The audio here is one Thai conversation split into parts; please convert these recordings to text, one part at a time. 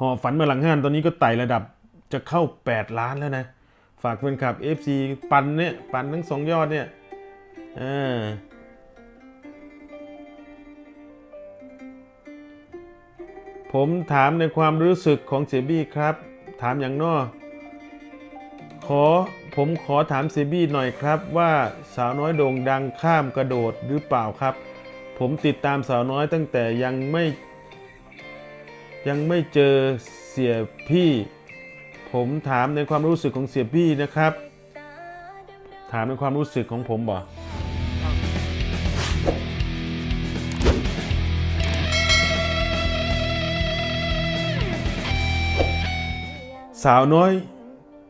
หอฝันมาหลังห้านตอนนี้ก็ไต่ระดับจะเข้า 8 ล้านแล้วนะ ฝากแฟนคลับ FC ปันเนี่ย ปันทั้งสองยอดเนี่ยผมถามในความรู้สึกของเซบี้ครับ ถามอย่างนอขอผมขอถามเซบี้หน่อยครับ ว่าสาวน้อยโด่งดังข้ามกระโดดหรือเปล่าครับ ผมติดตามสาวน้อยตั้งแต่ยังไม่ ยังไม่เจอเสียพี่ ผมถามในความรู้สึกของเสียพี่นะครับ ถามในความรู้สึกของผมบ่สาวน้อย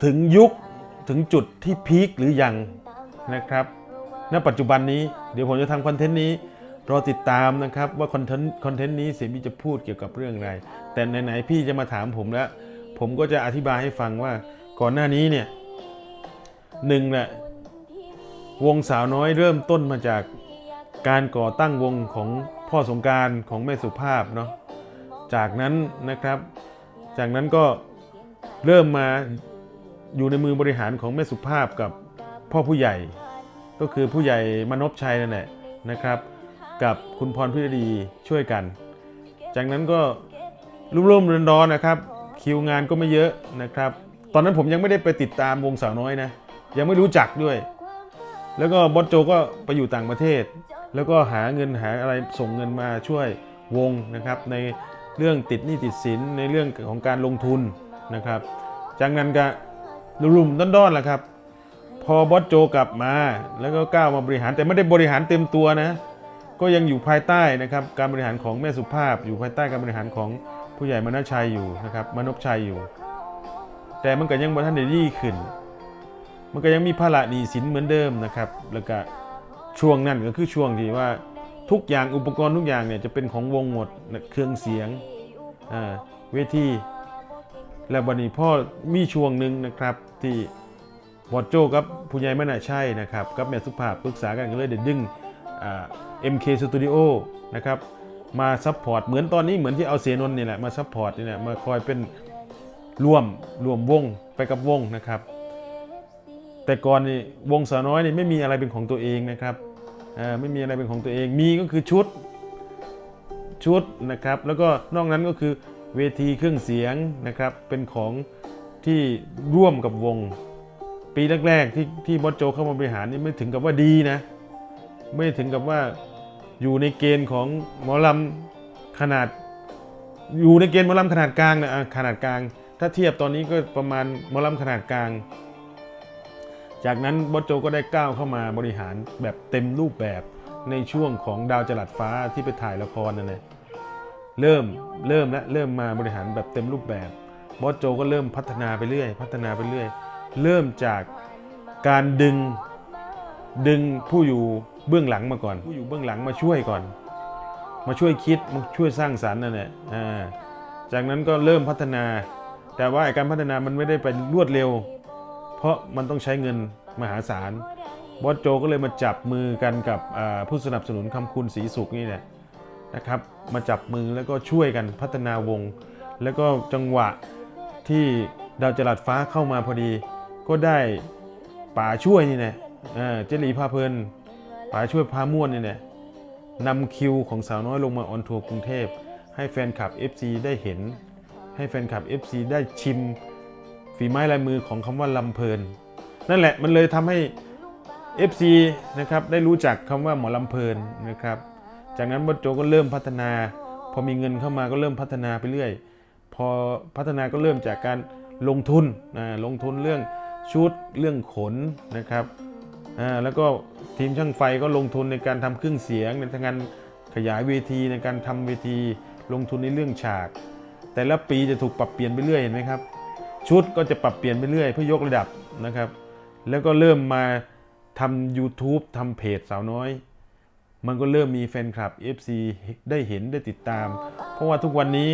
ถึงยุคถึงจุดที่พีคหรือยังนะครับ ณ ปัจจุบันนี้เดี๋ยวผมจะทำคอนเทนต์นี้ รอติดตามนะครับว่าคอนเทนต์คอนเทนต์นี้เสียบีจะพูดเกี่ยวกับเรื่องอะไร แต่ไหนๆพี่จะมาถามผมแล้ว ผมก็จะอธิบายให้ฟังว่าก่อนหน้านี้เนี่ยหนึ่งแหละวงสาวน้อยเริ่มต้นมาจากการก่อตั้งวงของพ่อสงการของแม่สุภาพเนาะจากนั้นนะครับ จากนั้นก็เริ่มมาอยู่ในมือบริหารของแม่สุภาพกับพ่อผู้ใหญ่ ก็คือผู้ใหญ่มนพชัยนั่นแหละนะครับ กับคุณพรพิรดีช่วยกัน จากนั้นก็รุ่มๆเรือนรอนนะครับ คิวงานก็ไม่เยอะนะครับ ตอนนั้นผมยังไม่ได้ไปติดตามวงสาวน้อยนะ ยังไม่รู้จักด้วย แล้วก็บอสโจก็ไปอยู่ต่างประเทศ แล้วก็หาเงินหาอะไรส่งเงินมาช่วยวงนะครับในเรื่องติดหนี้ติดสินในเรื่องของการลงทุนนะครับ จากนั้นก็รุ่มๆด้อนๆแหละครับ พอบอสโจกลับมา แล้วก็ก้าวมาบริหารแต่ไม่ได้บริหารเต็มตัวนะ ก็ยังอยู่ภายใต้นะครับการบริหารของแม่สุภาพ อยู่ภายใต้การบริหารของผู้ใหญ่มนชัยอยู่นะครับมนพชัยอยู่ แต่มันก็ยังบ่ทันได้ดีขึ้น มันก็ยังมีภาระหนี้สินเหมือนเดิมนะครับแล้วก็ช่วงนั้นก็คือช่วงที่ว่าทุกอย่างอุปกรณ์ทุกอย่างเนี่ยจะเป็นของวงหมดนะเครื่องเสียงเวทีและบันนี้พ่อมีช่วงหนึ่งนะครับที่บอดโจกับผู้ใหญ่ไม่น่าใช่นะครับกับแม่สุภาพปรึกษากันก็เลยเด็ดดึง MK Studio นะครับมาซัพพอร์ตเหมือนตอนนี้เหมือนที่เอาเสียนนนี่แหละมาซัพพอร์ตนี่แหละมาคอยเป็นร่วมร่วมวงไปกับวงนะครับ แต่ก่อนนี่วงสาวน้อยนี่ไม่มีอะไรเป็นของตัวเองนะครับไม่มีอะไรเป็นของตัวเองมีก็คือชุดชุดนะครับแล้วก็นอกนั้นก็คือเวทีเครื่องเสียงนะครับเป็นของที่ร่วมกับวง ปีแรกๆที่ที่บอสโจเข้ามาบริหารนี่ไม่ถึงกับว่าดีนะ ไม่ถึงกับว่าอยู่ในเกณฑ์ของหมอลำขนาด อยู่ในเกณฑ์หมอลำขนาดกลางนะขนาดกลาง ถ้าเทียบตอนนี้ก็ประมาณหมอลำขนาดกลาง จากนั้นบอสโจก็ได้ก้าวเข้ามาบริหารแบบเต็มรูปแบบในช่วงของดาวจลัดฟ้าที่ไปถ่ายละครนั่นแหละเริ่มเริ่มและเริ่มมาบริหารแบบเต็มรูปแบบบอสโจก็เริ่มพัฒนาไปเรื่อย พัฒนาไปเรื่อย เริ่มจากการดึง ดึงผู้อยู่เบื้องหลังมาก่อน ผู้อยู่เบื้องหลังมาช่วยก่อน มาช่วยคิดมาช่วยสร้างสรรค์นั่นแหละจากนั้นก็เริ่มพัฒนา แต่ว่าการพัฒนามันไม่ได้ไปรวดเร็ว เพราะมันต้องใช้เงินมหาศาลบอสโจก็เลยมาจับมือกันกับผู้สนับสนุนคำคุณศรีสุขนี่แหละนะครับมาจับมือแล้วก็ช่วยกันพัฒนาวง แล้วก็จังหวะที่ดาวจรัสฟ้าเข้ามาพอดี ก็ได้ป่าช่วยนี่แหละ เจลีพาเพลินป่าช่วยพาม่วนนี่แหละนำคิวของสาวน้อยลงมาออนทัวร์กรุงเทพ ให้แฟนคลับ FC ได้เห็น ให้แฟนคลับ FC ได้ชิม ฝีไม้ลายมือของคำว่าลำเพลิน นั่นแหละมันเลยทำให้ FC นะครับได้รู้จักคำว่าหมอลำเพลินนะครับ จากนั้นบอสโจก็เริ่มพัฒนา พอมีเงินเข้ามาก็เริ่มพัฒนาไปเรื่อย พอพัฒนาก็เริ่มจากการลงทุนอ่าลงทุนเรื่องชุดเรื่องขนนะครับ อ่าแล้วก็ทีมช่างไฟก็ลงทุนในการทำเครื่องเสียง ในทางการขยายเวทีในการทำเวทีลงทุนในเรื่องฉาก แต่ละปีจะถูกปรับเปลี่ยนไปเรื่อยเห็นไหมครับ ชุดก็จะปรับเปลี่ยนไปเรื่อยเพื่อยกระดับนะครับ แล้วก็เริ่มมาทำ YouTube ทำเพจสาวน้อย มันก็เริ่มมีแฟนคลับ FC ได้เห็นได้ติดตาม เพราะว่าทุกวันนี้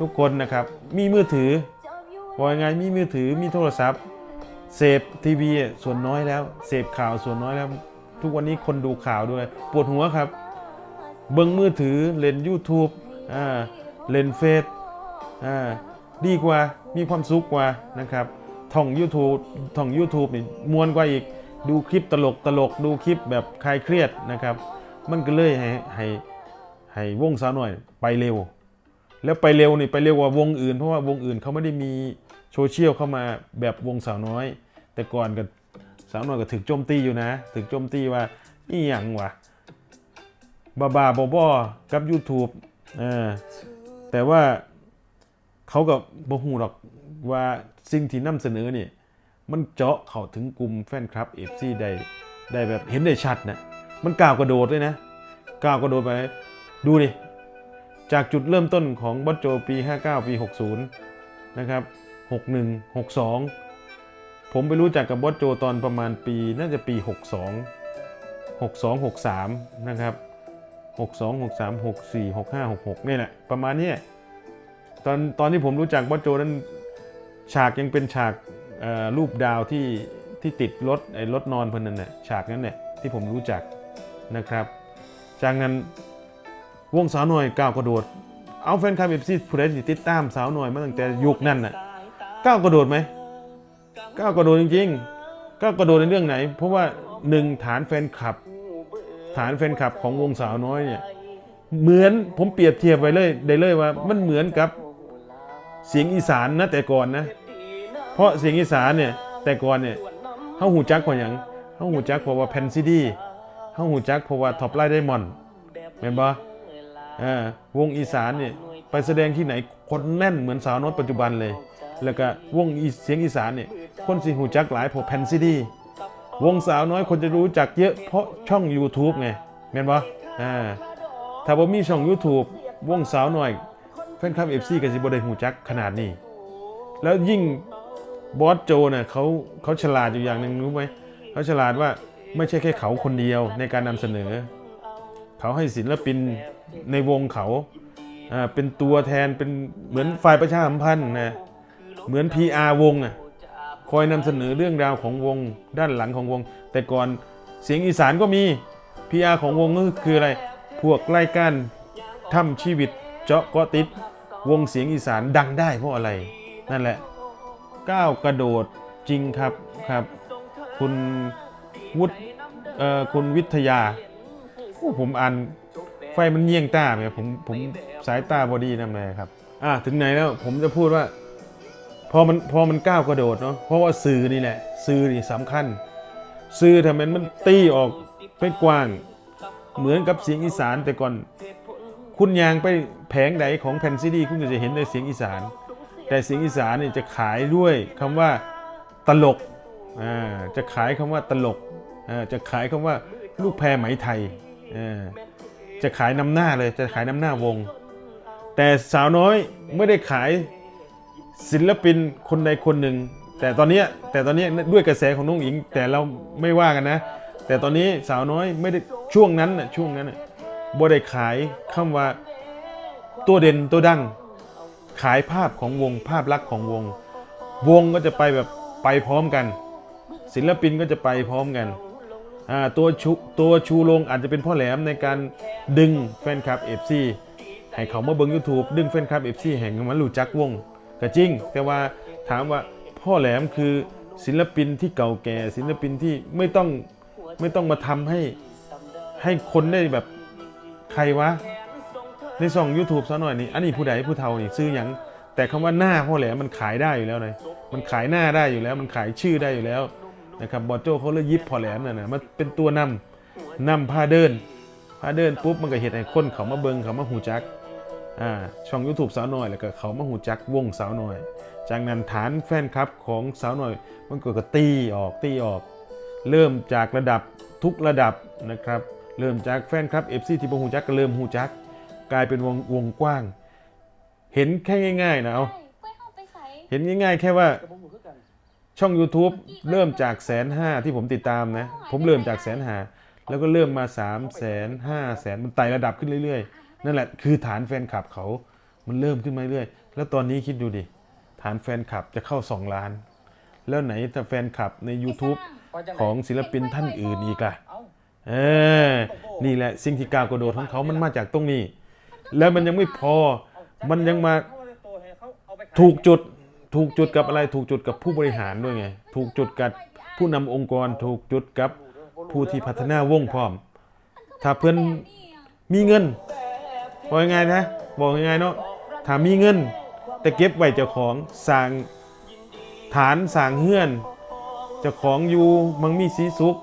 ทุกคนนะครับมีมือถือว่างไงมีมือถือมีโทรศัพท์ เสพทีวีส่วนน้อยแล้ว เสพข่าวส่วนน้อยแล้ว ทุกวันนี้คนดูข่าวด้วย ปวดหัวครับ เบิ้งมือถือเล่น YouTube อ่าเล่นเฟซอ่าดีกว่ามีความสุขกว่านะครับท่อง YouTube ท่อง YouTube นี่มวนกว่าอีกดูคลิปตลกตลกดูคลิปแบบคลายเครียดนะครับ มันก็เลยให้ให้ให้วงสาวหน่อยไปเร็ว แล้วไปเร็วนี่ไปเร็วกว่าวงอื่นเพราะว่าวงอื่นเขาไม่ได้มี โซเชียลเข้ามาแบบวงสาวน้อย แต่ก่อนก็สาวน้อยก็ถึกโจมตีอยู่นะ ถึกโจมตีว่าอีหยังวะบ้าบาๆบอๆกับ YouTube อแต่ว่าเขาก็บ่ฮู้หรอกว่าสิ่งที่นำเสนอนี่มันเจาะเข้าถึงกลุ่มแฟนคลับ FC ได้ได้แบบเห็นได้ชัดนะมันก้าวกระโดดเลยนะก้าวกระโดดไป ดูดิจากจุดเริ่มต้นของบอสโจปี 59 ปี 60 นะครับ 61 62 ผมไปรู้จักกับบอสโจตอนประมาณปีน่าจะปี 62 62 63 นะครับ 62 63 64 65 66นี่แหละประมาณนี้ตอนตอนที่ผมรู้จักบอสโจนั้นฉากยังเป็นฉากรูปดาวที่ที่ติดรถไอ้รถนอนเพิ่นนั่นแหละฉากนั้นเนี่ยที่ผมรู้จักนะครับ จากนั้นวงสาวหน่อยก้าวกระโดด เอาแฟนคลับเอฟซีผู้ใดติดตามสาวหน่อยมาตั้งแต่ยุคนั้นน่ะ ก้าวกระโดดไหมก้าวกระโดดจริงๆก้าวกระโดดในเรื่องไหน เพราะว่าหนึ่งฐานแฟนคลับ ฐานแฟนคลับของวงสาวน้อยเนี่ยเหมือนผมเปรียบเทียบไว้เลยได้เลยว่า มันเหมือนกับเสียงอีสานนะแต่ก่อนนะ เพราะเสียงอีสานเนี่ยแต่ก่อนเนี่ยเฮาหูจักเพราะหยังเฮาหูจักเพราะว่าแผ่นซีดีเฮาหูจักเพราะว่าท็อปไลน์ไดมอนด์แม่นบ่เออวงอีสานเนี่ยไปแสดงที่ไหนคนแน่นเหมือนสาวน้อยปัจจุบันเลย แล้วก็วงเสียงอีสานเนี่ยคนสิหูจักหลายพราะแผ่นซีดี วงสาวน้อยคนจะรู้จักเยอะเพราะช่อง YouTube ไงแม่นบ่อ่าถ้าบ่มีช่อง YouTube วงสาวน้อยแฟนคลับ FC ก็สิบ่ได้หูจักขนาดนี้ แล้วยิ่งบอสโจเนี่ยเขาเขาฉลาดอยู่อย่างหนึ่งรู้ไหมเขาฉลาดว่าไม่ใช่แค่เขาคนเดียวในการนำเสนอ เขาให้ศิลปินในวงเขาอ่าเป็นตัวแทนเป็นเหมือนฝ่ายประชาสัมพันธ์นะ เหมือน PR วงอะคอยนำเสนอเรื่องราวของวงด้านหลังของวง แต่ก่อนเสียงอีสานก็มี PR ของวงก็คืออะไร พวกรายการทำชีวิตเจาะก็ติดวงเสียงอีสานดังได้เพราะอะไร นั่นแหละก้าวกระโดดจริงครับครับ คุณวุฒิเอ่อคุณวิทยาโอ้ผมอ่านไฟมันเยี่ยงตาไหมผมผมสายตาบอดี้นั่นเลยครับ อะถึงไหนแล้วผมจะพูดว่า พอมันพอมันก้าวกระโดดเนาะเพราะว่าสื่อนี่แหละสื่อนี่สำคัญ สื่อทำไมมันตีออกไปกว้าง เหมือนกับเสียงอีสานแต่ก่อน คุณยางไปแผงไหนของแผ่นซีดี คุณก็จะเห็นในเสียงอีสาน แต่เสียงอีสานเนี่ยจะขายด้วยคำว่าตลกอ่าจะขายคำว่าตลกอ่าจะขายคำว่าลูกแพรไหมไทยอ่าจะขายนำหน้าเลยจะขายนำหน้าวง แต่สาวน้อยไม่ได้ขาย ศิลปินคนใดคนหนึ่ง แต่ตอนนี้แต่ตอนนี้ด้วยกระแสของน้องหญิง แต่เราไม่ว่ากันนะ แต่ตอนนี้สาวน้อยไม่ได้ช่วงนั้นน่ะช่วงนั้นน่ะบ่ได้ขายคำว่าตัวเด่นตัวดัง ขายภาพของวงภาพลักษณ์ของวง วงก็จะไปแบบไปพร้อมกัน ศิลปินก็จะไปพร้อมกันตัวชูตัวชูโรงอาจจะเป็นพ่อแหลมในการดึงแฟนคลับ FC ให้เขามาเบิ่ง YouTube ดึงแฟนคลับ FC แห่งมันรู้จักวง ก็จริง แต่ว่าถามว่าพ่อแหลมคือศิลปินที่เก่าแก่ ศิลปินที่ไม่ต้องไม่ต้องมาทำให้ให้คนได้แบบใครวะ ในช่อง YouTube ซะหน่อยนี่อันนี้ผู้ใดผู้เฒ่านี่ซื้อหยังแต่คำว่าหน้าพ่อแหลมมันขายได้อยู่แล้วเลยมันขายหน้าได้อยู่แล้ว มันขายชื่อได้อยู่แล้วนะครับบอโจเขาเลยยิบพ่อแหลมนั่นนะมันเป็นตัวนำนำพาเดินพาเดินปุ๊บมันก็เห็นให้คนเขามาเบิงเขามาหูจัก อ่าช่อง YouTube สาวน้อยแล้วก็เขามาหูจักวงสาวน้อย จากนั้นฐานแฟนคลับของสาวน้อย มันก็กตีออกตีออก เริ่มจากระดับทุกระดับนะครับ เริ่มจากแฟนคลับ FC ที่บ่หูจักก็เริ่มหูจัก กลายเป็นวงวงกว้าง เห็นแค่ง่าย ๆ นะเอาไปเข้าไปใส่เห็นง่ายๆ แค่ว่ากับผมคือกันช่อง YouTube เริ่มจากแสนห้าที่ผมติดตามนะ ผมเริ่มจากแสนหาแล้วก็เริ่มมา3ามแสนห้าแสนมันไต่ระดับขึ้นเรื่อย ๆ นั่นแหละคือฐานแฟนคลับเขามันเริ่มขึ้นมาเรื่อย แล้วตอนนี้คิดดูดิ ฐานแฟนคลับจะเข้า 2 ล้าน แล้วไหนจะแฟนคลับใน YouTube ของศิลปินท่านอื่นอีกล่ะ เออ นี่แหละสิ่งที่ก้าวกระโดดของเขามันมาจากตรงนี้ แล้วมันยังไม่พอ มันยังมาถูกจุด ถูกจุดกับอะไร ถูกจุดกับผู้บริหารด้วยไง ถูกจุดกับผู้นำองค์กร ถูกจุดกับผู้ที่พัฒนาวงพร้อม ถ้าเพื่อนมีเงิน บอกยังไงนะบอกยังไงเนาะถ้ามีเงิน แต่เก็บไว้เจ้าของสร้างฐานสร้างเฮือนเจ้าของอยู่มังมีสีสุข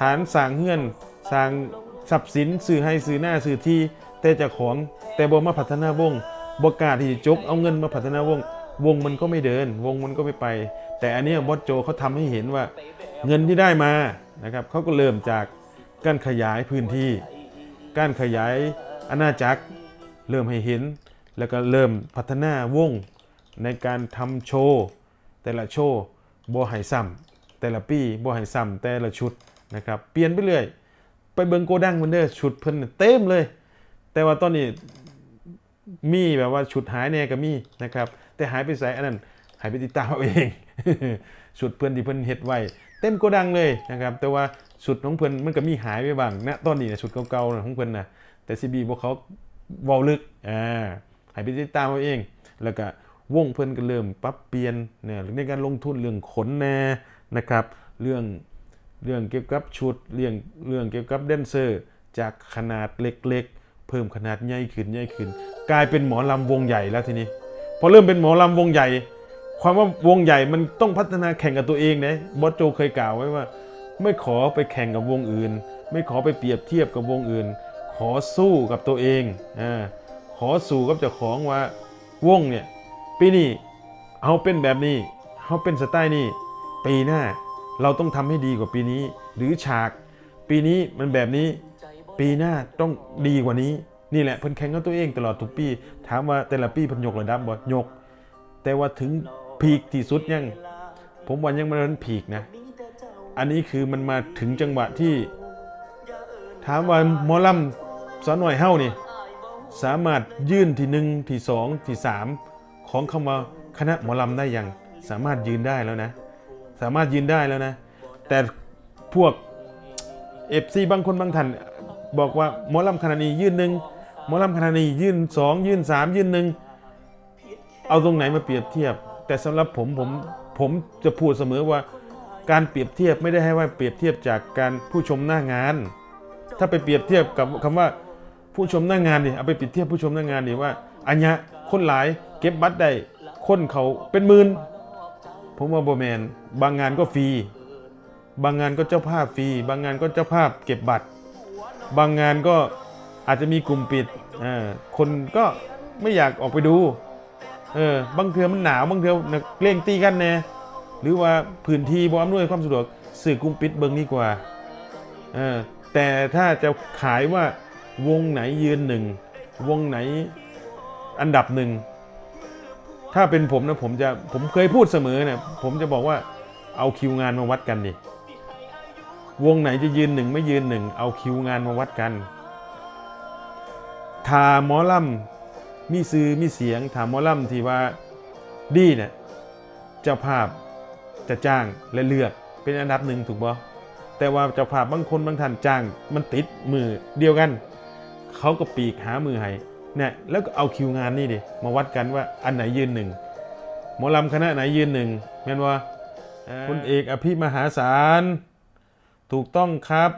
ฐานสร้างเฮือนสร้างทรัพย์สินซื้อให้ซื้อหน้าซื้อที่แต่เจ้าของแต่บ่มาพัฒนาวงบ่กาที่จะจกเอาเงินมาพัฒนาวงวงมันก็ไม่เดิน วงมันก็ไม่ไป แต่อันนี้บอสโจเขาทำให้เห็นว่าเงินที่ได้มานะครับเขาก็เริ่มจากการขยายพื้นที่ การขยาย อาณาจักรเริ่มให้เห็น แล้วก็เริ่มพัฒนาวงในการทำโชว์ แต่ละโชว์บ่ให้ซ้ำแต่ละปีบ่ให้ซ้ำแต่ละชุดนะครับเปลี่ยนไปเรื่อยไปเบิงโกดังมันเด้อชุดเพิ่นน่ะเต็มเลย แต่ว่าตอนนี้มีแบบว่าชุดหายแน่ก็มีนะครับ แต่หายไปใส่อันนั้นหายไปติดตามเอาเองชุดเพิ่นที่เพิ่นเฮ็ดไว้เต็มโกดังเลยนะครับ แต่ว่าชุดของเพิ่นมันก็มีหายไปบ้างณตอนนี้นะชุดเก่าๆของเพิ่นนะ แต่ซีบีพวกเขาเว้าลึกอ่าให้ไปติดตามเอาเอง แล้วก็วงเพิ่นก็เริ่มปรับเปลี่ยนเนี่ยในการลงทุนเรื่องขนแน่นะครับ เรื่องเรื่องเกี่ยวกับชุดเรื่องเรื่องเกี่ยวกับแดนเซอร์ จากขนาดเล็กๆ เพิ่มขนาดใหญ่ขึ้นใหญ่ขึ้น กลายเป็นหมอลำวงใหญ่แล้วทีนี้พอเริ่มเป็นหมอลำวงใหญ่ ความว่าวงใหญ่มันต้องพัฒนาแข่งกับตัวเองนะบอสโจเคยกล่าวไว้ว่า ไม่ขอไปแข่งกับวงอื่น ไม่ขอไปเปรียบเทียบกับวงอื่น ขอสู้กับตัวเองอ่าขอสู้กับเจ้าของว่าวงเนี่ยปีนี้เอาเป็นแบบนี้เอาเป็นสไตล์นี้ปีหน้าเราต้องทำให้ดีกว่าปีนี้ หรือฉาก ปีนี้มันแบบนี้ปีหน้าต้องดีกว่านี้ นี่แหละเพิ่นแข่งกับตัวเองตลอดทุกปี ถามว่าแต่ละปีเพิ่นยกระดับบ่ยก แต่ว่าถึงพีคที่สุดยัง ผมว่ายังไมันนั้นพีคนะ อันนี้คือมันมาถึงจังหวะที่ ถามว่าหมอลำ สาวหน่อยเฮ้านี่สามารถยื่นที่หนึ่งที่สองที่สามของคำว่าคณะหมอลำได้ยังสามารถยืนได้แล้วนะ สามารถยืนได้แล้วนะ แต่พวกเอฟซีบางคนบางท่านบอกว่าหมอลำคณะนี้ยื่นหนึ่งหมอลำคณะนี้ยื่นสองยื่นสามยื่นหนึ่งเอาตรงไหนมาเปรียบเทียบ แต่สำหรับผมผมผมจะพูดเสมอว่าการเปรียบเทียบไม่ได้ให้ว่าเปรียบเทียบจากการผู้ชมหน้างาน ถ้าไปเปรียบเทียบกับคำว่า ผู้ชมหน้างานดิเอาไปเปรียบเทียบผู้ชมหน้างานดิว่าอัญญะคนหลายเก็บบัตรได้คนเขาเป็นหมื่นผมว่าโบแมนบางงานก็ฟรีบางงานก็เจ้าภาพฟรีบางงานก็เจ้าภาพเก็บบัตร บางงานก็อาจจะมีกลุ่มปิดอ่าคนก็ไม่อยากออกไปดูเออบางเทือมันหนาวบางเทือนักเล่งตีกันแน่หรือว่าพื้นที่บ่อำนวยความสะดวกสื่อกลุ่มปิดเบิงดีกว่าเออแต่ถ้าจะขายว่า วงไหนยืนหนึ่งวงไหนอันดับหนึ่งถ้าเป็นผมนะผมจะผมเคยพูดเสมอเนี่ยผมจะบอกว่าเอาคิวงานมาวัดกันดิวงไหนจะยืนหนึ่งไม่ยืนหนึ่งเอาคิวงานมาวัดกันถ้าหมอลำมีซื้อมีเสียงถามหมอลำที่ว่าดีเนี่ยเจ้าภาพจะจ้างและเลือกเป็นอันดับหนึ่งถูกบ่แต่ว่าเจ้าภาพบางคนบางท่านจ้างมันติดมือเดียวกัน เขาก็ปีกหามือให้เนี่ยแล้วก็เอาคิวงานนี่ดิมาวัดกันว่าอันไหนยืนหนึ่งหมอลำคณะไหนยืนหนึ่งแม่นว่าคุณเอกอภิมหาศาลถูกต้องครับ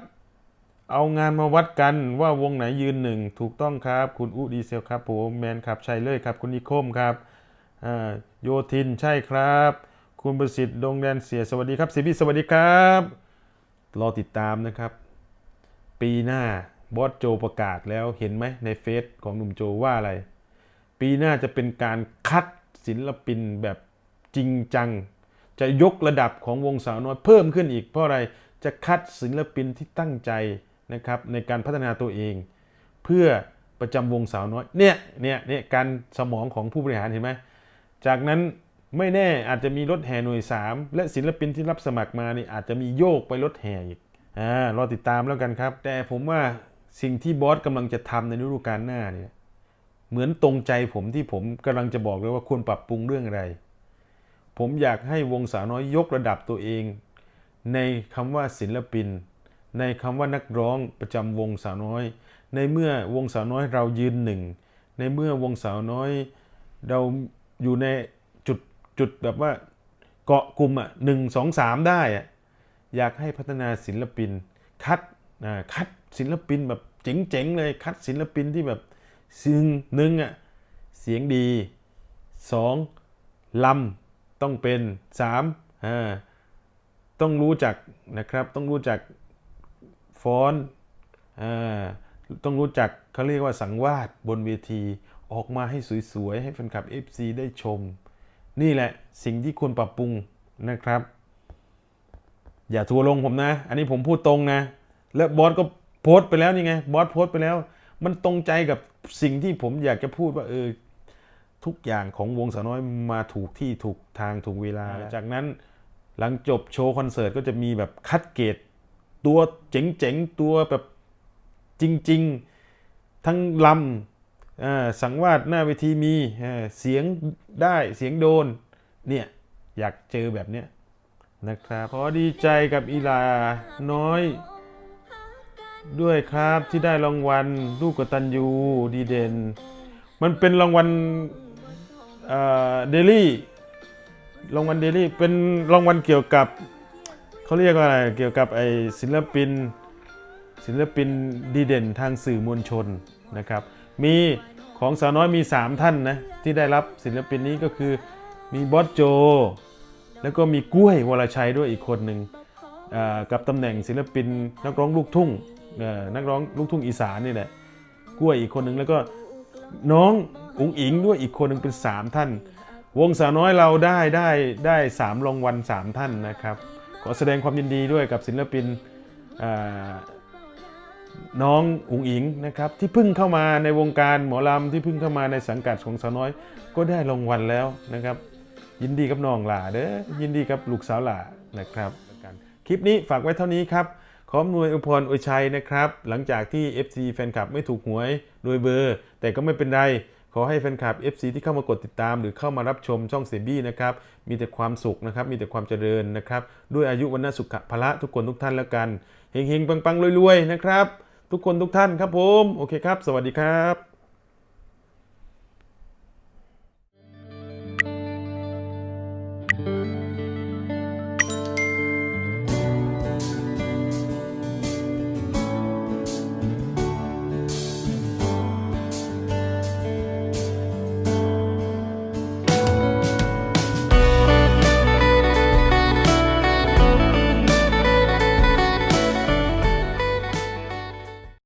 เอางานมาวัดกันว่าวงไหนยืนหนึ่งถูกต้องครับ คุณอุดีเซลครับผมแมนครับใช่เลยครับ คุณนิคมครับอ่าโยทินใช่ครับ คุณประสิทธิ์ดงแดนเสียสวัสดีครับสิบิสวัสดีครับ รอติดตามนะครับ ปีหน้า บอสโจประกาศแล้วเห็นไหมในเฟซของหนุ่มโจว่าอะไร ปีหน้าจะเป็นการคัดศิลปินแบบจริงจัง จะยกระดับของวงสาวน้อยเพิ่มขึ้นอีก เพราะอะไรจะคัดศิลปินที่ตั้งใจนะครับในการพัฒนาตัวเอง เพื่อประจำวงสาวน้อยเนี่ยเนี่ยเนี่ยการสมองของผู้บริหารเห็นไหมจากนั้นไม่แน่อาจจะมีรถแห่หน่วย 3 และศิลปินที่รับสมัครมานี่อาจจะมีโยกไปรถแห่อีกอ่ารอติดตามแล้วกันครับ แต่ผมว่า สิ่งที่บอสกำลังจะทำในฤดูกาลหน้าเนี่ยเหมือนตรงใจผมที่ผมกำลังจะบอกเลยว่าควรปรับปรุงเรื่องอะไร ผมอยากให้วงสาวน้อยยกระดับตัวเอง ในคำว่าศิลปิน ในคำว่านักร้องประจำวงสาวน้อย ในเมื่อวงสาวน้อยเรายืนหนึ่ง ในเมื่อวงสาวน้อยเราอยู่ในจุดจุดแบบว่าเกาะกลุ่มอะหนึ่งสองสามได้อะอยากให้พัฒนาศิลปิน คัด คัดศิลปินแบบเจ๋งๆเลยคัดศิลปินที่แบบซึ่งหนึ่งอะเสียงดีสองลำต้องเป็นสามอ่าต้องรู้จักนะครับต้องรู้จักฟอนอ่าต้องรู้จักเขาเรียกว่าสังวาสบนเวทีออกมาให้สวยๆ ให้แฟนคลับ FC ได้ชม นี่แหละสิ่งที่ควรปรับปรุงนะครับ อย่าทัวร์ลงผมนะ อันนี้ผมพูดตรงนะ แล้วบอสก็โพสต์ไปแล้วนี่ไงบอสโพสต์ไปแล้ว มันตรงใจกับสิ่งที่ผมอยากจะพูดว่าเออทุกอย่างของวงสาวน้อยมาถูกที่ถูกทางถูกเวลา จากนั้นหลังจบโชว์คอนเสิร์ตก็จะมีแบบคัดเกรดตัวเจ๋งๆ ตัวแบบจริง ๆ ทั้งลำอ่าสังวาสหน้าเวทีมีอ่าเสียงได้เสียงโดนเนี่ยอยากเจอแบบเนี้ยนะครับขอดีใจกับอีลาน้อย ด้วยครับที่ได้รางวัลลูกกตัญญูดีเด่น มันเป็นรางวัลเดลี่รางวัลเดลี่เป็นรางวัลเกี่ยวกับเขาเรียกว่าอะไรเกี่ยวกับไอศิลปิน ศิลปินดีเด่นทางสื่อมวลชนนะครับ มีของสาวน้อยมี 3 ท่านนะที่ได้รับศิลปินนี้ก็คือมีบอสโจ แล้วก็มีกล้วยวรชัยด้วยอีกคนหนึ่งกับตำแหน่งศิลปินนักร้องลูกทุ่ง นักร้องลูกทุ่งอีสานนี่แหละกล้วยอีกคนหนึ่งแล้วก็น้องอุ๋งอิงด้วยอีกคนหนึ่งเป็น 3 ท่าน วงสาวน้อยเราได้ได้ได้สามรางวัลสามท่านนะครับขอแสดงความยินดีด้วยกับศิลปินน้องอุ๋งอิงนะครับที่เพิ่งเข้ามาในวงการหมอลำที่เพิ่งเข้ามาในสังกัดของสาวน้อย ก็ได้รางวัลแล้วนะครับ ยินดีกับน้องหล่าเด้อยินดีกับลูกสาวหล่านะครับ คลิปนี้ฝากไว้เท่านี้ครับ ขอมนวยอุพรอุยชัยนะครับ หลังจากที่ FC แฟนคลับไม่ถูกหวยโดยเบอร์ แต่ก็ไม่เป็นไร ขอให้แฟนคลับ FC ที่เข้ามากดติดตาม หรือเข้ามารับชมช่องเซบี้นะครับ มีแต่ความสุขนะครับ มีแต่ความเจริญนะครับ ด้วยอายุวันนสุขภละทุกคนทุกท่านแล้วกันเฮงๆปังๆรวยๆนะครับ ทุกคนทุกท่านครับผม โอเคครับ สวัสดีครับ